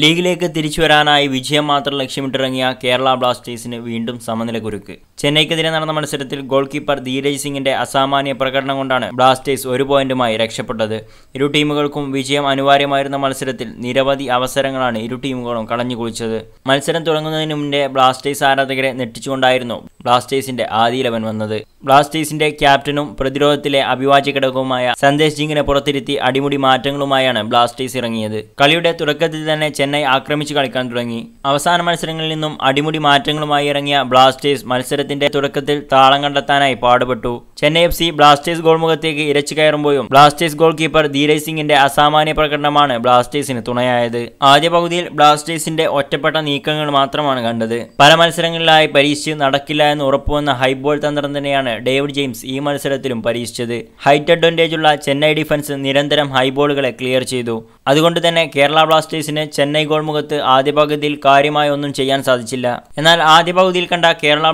ലീഗിലേക്ക് തിരിച്ചുവരാനായി വിജയം മാത്രം ലക്ഷ്യമിട്ടിറങ്ങിയ കേരള ബ്ലാസ്റ്റേഴ്സിന് വീണ്ടും സമനില കുരുക്ക് ചെന്നൈക്കെതിരെ നടന്ന മത്സരത്തിൽ ഗോൾ കീപ്പർ ധീരജ് സിംഗിന്റെ അസാമാന്യ പ്രകടനം കൊണ്ടാണ് ബ്ലാസ്റ്റേഴ്സ് ഒരു പോയിന്റുമായി രക്ഷപ്പെട്ടത്. ഇരു ടീമുകൾക്കും വിജയം അനിവാര്യമായിരുന്ന മത്സരത്തിൽ നിരവധി അവസരങ്ങളാണ് ഇരു ടീമുകളും കളഞ്ഞു കുളിച്ചത് മത്സരം തുടങ്ങുന്നതിന് മുന്നേ ബ്ലാസ്റ്റേഴ്സ് ആരാധകരെ നെട്ടിച്ചുകൊണ്ടായിരുന്നു ബ്ലാസ്റ്റേഴ്സിന്റെ ആദ്യ ഇലവൻ വന്നത്. ബ്ലാസ്റ്റേഴ്സിന്റെ ക്യാപ്റ്റനും പ്രതിരോധത്തിലെ അഭിവാജ്യ ഘടകവുമായ സന്ദേശ് സിംഗിനെ പുറത്തിരുത്തി അടിമുടി മാറ്റങ്ങളുമായാണ് ബ്ലാസ്റ്റേഴ്സ് ഇറങ്ങിയത്. കളിയുടെ തുടക്കത്തിൽ തന്നെ ചെന്നൈ ആക്രമിച്ചു കളിക്കാൻ തുടങ്ങി. അവസാന മത്സരങ്ങളിൽ നിന്നും അടിമുടി മാറ്റങ്ങളുമായി ഇറങ്ങിയ ബ്ലാസ്റ്റേഴ്സ് മത്സരത്തിന്റെ തുടക്കത്തിൽ താളം കണ്ടെത്താനായി പാടുപെട്ടു. Chennai F C Blasters goal മുഖത്തേക്ക് ഇരച്ചു കയറുമ്പോഴും ബ്ലാസ്റ്റേഴ്സ് ഗോൾ കീപ്പർ ധീരജ് സിംഗിന്റെ അസാമാന്യ പ്രകടനമാണ് ബ്ലാസ്റ്റേഴ്സിന് തുണയായത്. ആദ്യ പകുതിയിൽ ബ്ലാസ്റ്റേഴ്സിന്റെ ഒറ്റപ്പെട്ട നീക്കങ്ങൾ മാത്രമാണ് കണ്ടത്. പല മത്സരങ്ങളിലായി പരീക്ഷിച്ച് നടക്കില്ല എന്ന് ഉറപ്പുവന്ന ഹൈബോൾ തന്ത്രം തന്നെയാണ് ഡേവിഡ് ജെയിംസ് ഈ മത്സരത്തിലും പരീക്ഷിച്ചത്. ഹൈറ്റ് അഡ്വാന്റേജ് ഉള്ള ചെന്നൈ ഡിഫൻസ് നിരന്തരം ഹൈബോളുകളെ ക്ലിയർ ചെയ്തു. അതുകൊണ്ട് തന്നെ കേരള ബ്ലാസ്റ്റേഴ്സിന് ചെന്നൈ ഗോൾ മുഖത്ത് ആദ്യ പകുതിയിൽ കാര്യമായി ഒന്നും ചെയ്യാൻ സാധിച്ചില്ല. എന്നാൽ ആദ്യ പകുതിയിൽ കണ്ട കേരള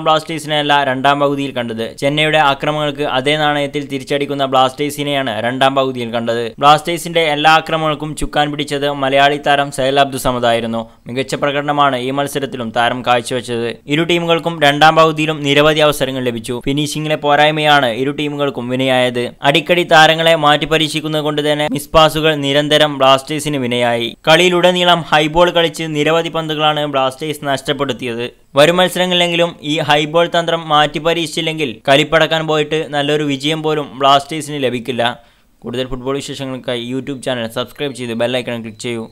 ബ്ലാസ്റ്റേഴ്സിനെയല്ല രണ്ടാം പകുതിയിൽ കണ്ടത്. ചെന്നൈയുടെ ആക്രമണങ്ങൾക്ക് അതേ നാണയത്തിൽ തിരിച്ചടിക്കുന്ന ബ്ലാസ്റ്റേഴ്സിനെയാണ് രണ്ടാം പകുതിയിൽ കണ്ടത്. ബ്ലാസ്റ്റേഴ്സിന്റെ എല്ലാ ആക്രമണങ്ങൾക്കും ചുക്കാൻ പിടിച്ചത് മലയാളി താരം സൈൽ അബ്ദു സമതായിരുന്നു മികച്ച പ്രകടനമാണ് ഈ മത്സരത്തിലും താരം കാഴ്ചവെച്ചത്. ഇരു ടീമുകൾക്കും രണ്ടാം പകുതിയിലും നിരവധി അവസരങ്ങൾ ലഭിച്ചു. ഫിനിഷിംഗിലെ പോരായ്മയാണ് ഇരു ടീമുകൾക്കും വിനയായത്. അടിക്കടി താരങ്ങളെ മാറ്റി പരീക്ഷിക്കുന്നത് കൊണ്ട് തന്നെ മിസ്പാസുകൾ നിരന്തരം ബ്ലാസ്റ്റേഴ്സിന് വിനയായി. കളിയിലുടനീളം ഹൈബോൾ കളിച്ച് നിരവധി പന്തുകളാണ് ബ്ലാസ്റ്റേഴ്സ് നഷ്ടപ്പെടുത്തിയത്. വരും മത്സരങ്ങളിലെങ്കിലും ഈ ഹൈബോൾ തന്ത്രം മാറ്റി പരീക്ഷിച്ചില്ലെങ്കിൽ കളിപ്പടക്കാൻ പോയിട്ട് നല്ലൊരു വിജയം പോലും ബ്ലാസ്റ്റേഴ്സിന് ലഭിക്കില്ല. കൂടുതൽ ഫുട്ബോൾ വിശേഷങ്ങൾക്കായി യൂട്യൂബ് ചാനൽ സബ്സ്ക്രൈബ് ചെയ്ത് ബെല്ലൈക്കണം ക്ലിക്ക് ചെയ്യൂ.